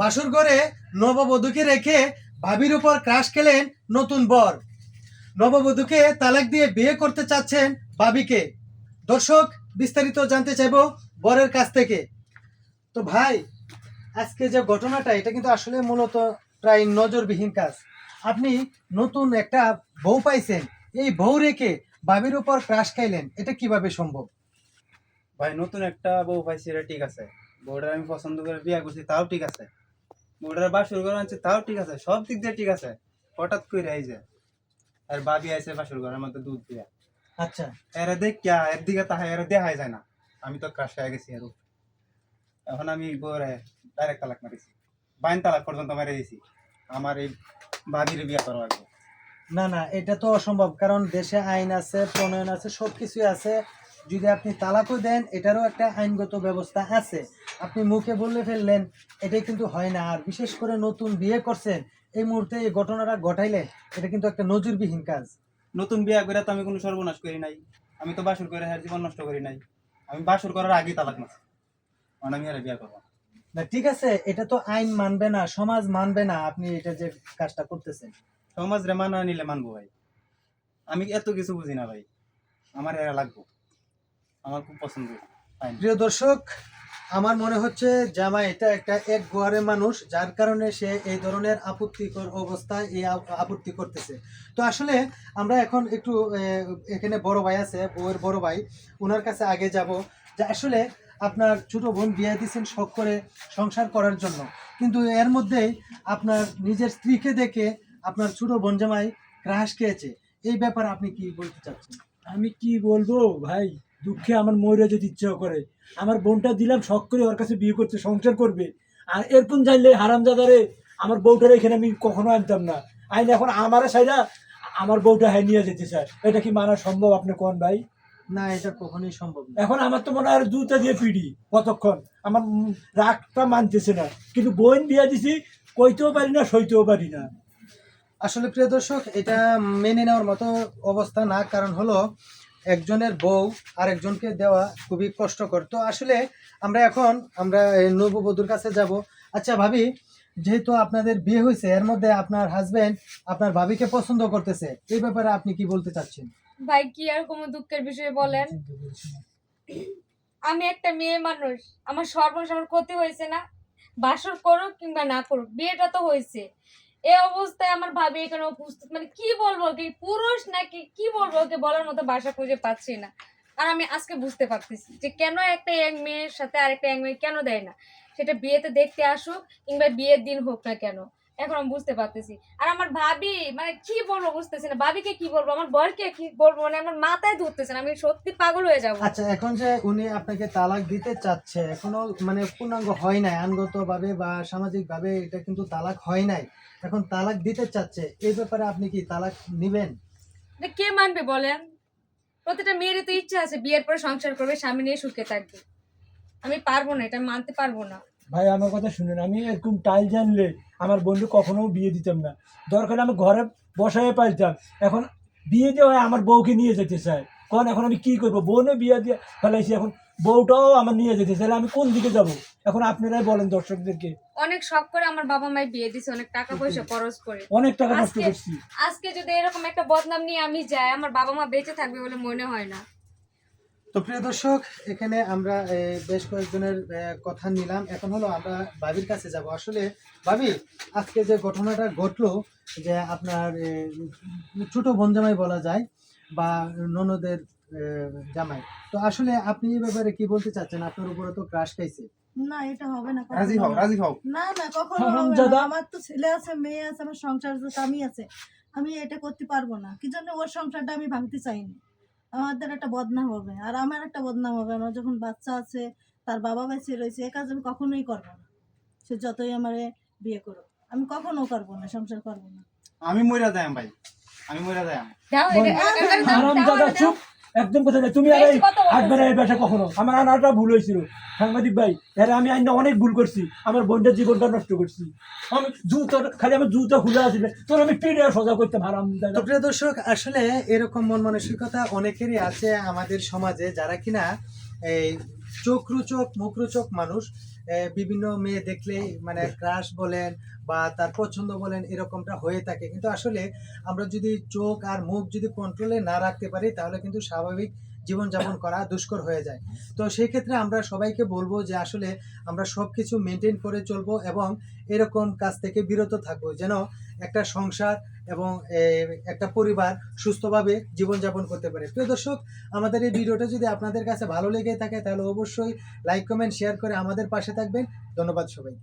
বাসর ঘরে নববধূকে রেখে ভাবির উপর ক্রাশ খেলেন নতুন বর। নববধূকে তালাক দিয়ে বিয়ে করতে চাচ্ছেন ভাবিকে। দর্শক, বিস্তারিত জানতে চাইব বরের কাছ থেকে। তো ভাই, আজকে যে ঘটনাটা, এটা কিন্তু আসলে মূলত প্রায় নজরবিহীন কাজ। আপনি নতুন একটা বউ পাইছেন, এই বউ রেখে ভাবির উপর ক্রাশ খাইলেন, এটা কীভাবে সম্ভব? ভাই, নতুন একটা বউ পাইছি, এটা ঠিক আছে। বউটা আমি পছন্দ করে বিয়ে করছি, তাও ঠিক আছে। বউটার বাসুর ঘর আনছি তাও ঠিক আছে সব দিক দিয়ে ঠিক আছে। হঠাৎ করে এই যে আর বাবি আইছে বাসুর ঘরের মধ্যে দুধ দিয়া। আচ্ছা। এরা দেখ কিয়া এর দিকে তাহাই এরা দেখাই যায় না। আমি তো ক্রাশ হয়ে গেছি আর এখন আমি বউরে ডাইরেক্ট তালাক মারিছি। বাইন তালাক পর্যন্ত মেরে দিয়েছি আমার এই বাবির বিয়ে করা লাগবে। না না এটা তো অসম্ভব কারণ দেশে আইন আছে প্রণয়ন আছে সব কিছুই আছে। যদি আপনি তালাকও দেন এটারও একটা আইনগত ব্যবস্থা আছে। আপনি মুখে বললে ফেললেন এটাই কিন্তু হয় না। আর বিশেষ করে নতুন বিয়ে করছেন এই মুহূর্তে এই ঘটনাটা ঘটাইলে এটা কিন্তু একটা নজিরবিহীন কাজ। নতুন বিয়ে করে তো আমি কোনো সর্বনাশ করি নাই। আমি তো বাসুর করে হ্যাঁ জীবন নষ্ট করি নাই। আমি বাসুর করার আগেই তালাক মারছি। মানে আমি আর বিয়ে করব না। না ঠিক আছে এটা তো আইন মানবে না সমাজ মানবে না আপনি এটা যে কাজটা করতেছেন। সমাজ রে মানা নিলে মানবো ভাই। আমি এত কিছু বুঝি না ভাই। আমার এরা লাগবো। আমার খুব পছন্দ প্রিয় দর্শক আমার মনে হচ্ছে জামা এটা একটা এক গোয়ারের মানুষ যার কারণে সে এই ধরনের আপত্তিকর অবস্থায় এই আপ- আপত্তি করতেছে। তো আসলে আমরা এখন একটু এখানে বড় ভাই আছে বউয়ের বড় ভাই ওনার কাছে আগে যাব যে আসলে আপনার ছোট বোন বিয়ে দিয়েছেন শখ করে সংসার করার জন্য। কিন্তু এর মধ্যেই আপনার নিজের স্ত্রীকে দেখে আপনার ছোট বোন জামাই ক্রাশ খেয়েছে। এই ব্যাপারে আপনি কি বলতে চাচ্ছেন? আমি কি বলব ভাই? দুঃখে আমার মরে যদি ইচ্ছা করে। আমার বোনটা দিলাম শখ করে ওর কাছে বিয়ে করতে সংসার করবে। আর এরকম জানলে হারামজাদারে আমার বউটার এখানে আমি কখনো আনতাম না। আইন এখন আমার সাইডা আমার বউটা হ্যাঁ নিয়ে যেতে চায়। এটা কি মানা সম্ভব আপনি কোন ভাই? না এটা কখনোই সম্ভব না। এখন আমার তো মনে হয় আর জুতা দিয়ে পিড়ি কতক্ষণ? আমার রাগটা মানতেছে না। কিন্তু বোন বিয়ে দিছি কইতেও পারি না সইতেও পারি না। আসলে প্রিয় দর্শক এটা মেনে নেওয়ার মতো অবস্থা না। কারণ হলো একজনের বউ আর একজনকে দেওয়া খুবই কষ্টকর। তো আসলে আমরা এখন, আমরা নববধূর কাছে যাব। আচ্ছা ভাবি, যেহেতু আপনাদের বিয়ে হয়েছে, এর মধ্যে আপনার হাজবেন্ড আপনার ভাবিকে পছন্দ করতেছে, এই ব্যাপারে আপনি কি বলতে চাচ্ছেন? ভাই, কি আর কোনো দুঃখের বিষয়ে বলেন? আমি একটা মেয়ে মানুষ, আমার আমার ক্ষতি হয়েছে না। বাসর করুক কিংবা না করুক, বিয়েটা তো হয়েছে। এই অবস্থায় আমার ভাবি এখানে উপস্থিত। মানে কি বলব কি পুরুষ নাকি কি বলব ওকে বলার মতো বাসা খুঁজে পাচ্ছি না। আর আমি আজকে বুঝতে পারতেছি যে কেন একটা এক মেয়ের সাথে আরেকটা এক মেয়ে কেন দেয় না? সেটা বিয়েতে দেখতে আসুক কিংবা বিয়ের দিন হোক না কেন। এখন আমি বুঝতে পারতেছি। আর আমার ভাবি মানে কি বলব বুঝতেছি না। ভাবিকে কি বলব আমার বরকে কি বলব মানে আমার মাথায় ধরতেছে না। আমি সত্যি পাগল হয়ে যাব। আচ্ছা এখন যে উনি আপনাকে তালাক দিতে চাচ্ছে এখনও মানে পূর্ণাঙ্গ হয় নাই আইনগত ভাবে বা সামাজিক ভাবে এটা কিন্তু তালাক হয় নাই। এখন তালাক দিতে চাচ্ছে এই ব্যাপারে আপনি কি তালাক নেবেন? কে মানবে বলেন? প্রতিটা মেয়েরই তো ইচ্ছা আছে বিয়ের পরে সংসার করবে স্বামী নিয়ে সুখে থাকবে। আমি পারব না এটা মানতে পারব না। ভাই আমার কথা শুনেন আমি এরকম টাইল জানলে আমার বন্ধু কখনো বিয়ে দিতাম না। দরকার আমি ঘরে বসায় পাইতাম। এখন বিয়ে দেওয়া হয় আমার বউকে নিয়ে যেতে চায়। কারণ এখন আমি কি করব? বোনে বিয়ে দিয়ে ফেলাইছি এখন বউটাও আমার নিয়ে যেতে চাইলে আমি কোন দিকে যাব? এখন আপনারাই বলেন দর্শকদেরকে। অনেক শখ করে আমার বাবা মাই বিয়ে দিছে অনেক টাকা পয়সা খরচ করে। অনেক টাকা নষ্ট করছি। আজকে যদি এরকম একটা বদনাম নিয়ে আমি যাই আমার বাবা মা বেঁচে থাকবে বলে মনে হয় না। তো প্রিয় দর্শক এখানে আমরা বেশ কয়েকজনের কথা নিলাম। এখন হলো আমরা ভাবির কাছে যাব। আসলে ভাবি আজকে যে ঘটনাটা ঘটলো যে আপনার ছোট বোন জামাই বলা যায় বা ননদের জামাই। তো আসলে আপনি এই ব্যাপারে কি বলতে চাচ্ছেন? আপনার উপরে তো ক্রাশ খাইছে। না এটা হবে না রাজি হও না। রাজি হও। না না কখনো হবে আমার তো ছেলে আছে মেয়ে আছে আমার সংসার স্বামী আছে আমি এটা করতে পারব না। কি জন্য ওর সংসারটা আমি ভাঙতে চাইনি? আমাদের একটা বদনাম হবে আর আমার একটা বদনাম হবে। আমার যখন বাচ্চা আছে তার বাবা বেঁচে রয়েছে এ কাজ আমি কখনোই করব না। সে যতই আমারে বিয়ে করো আমি কখনো করব না সংসার করব না। আমি মইরা যাই ভাই। আমি মইরা যাই দাও। চুপ। একদম কথা নেই। তুমি আর এই আসবে না এই বাসা কখনো? আমার আনাটা ভুল হয়েছিল। সাংবাদিক ভাই এর আমি আইনা অনেক ভুল করছি। আমার বোনটার জীবনটা নষ্ট করছি। আমি জুতো খালি আমার জুতো খুলে আসলে তোর আমি পিড়ে সোজা করতাম হারাম তো প্রিয় দর্শক আসলে এরকম মন মানসিকতা অনেকেরই আছে আমাদের সমাজে যারা কিনা এই চোখ রুচক মুখ রুচক মানুষ আহ, বিভিন্ন মেয়ে দেখলেই মানে ক্রাশ বলেন বা তার পছন্দ বলেন এরকমটা হয়ে থাকে। কিন্তু আসলে আমরা যদি চোখ আর মুখ যদি কন্ট্রোলে না রাখতে পারি, তাহলে কিন্তু স্বাভাবিক জীবনযাপন করা দুষ্কর হয়ে যায়। তো সেই ক্ষেত্রে আমরা সবাইকে বলব যে আসলে আমরা সব কিছু মেনটেন করে চলবো এবং এরকম কাজ থেকে বিরত থাকব যেন একটা সংসার এবং একটা পরিবার সুস্থভাবে জীবনযাপন করতে পারে। প্রিয় দর্শক, আমাদের এই ভিডিওটা যদি আপনাদের কাছে ভালো লেগে থাকে, তাহলে অবশ্যই লাইক কমেন্ট শেয়ার করে আমাদের পাশে থাকবেন। ধন্যবাদ সবাই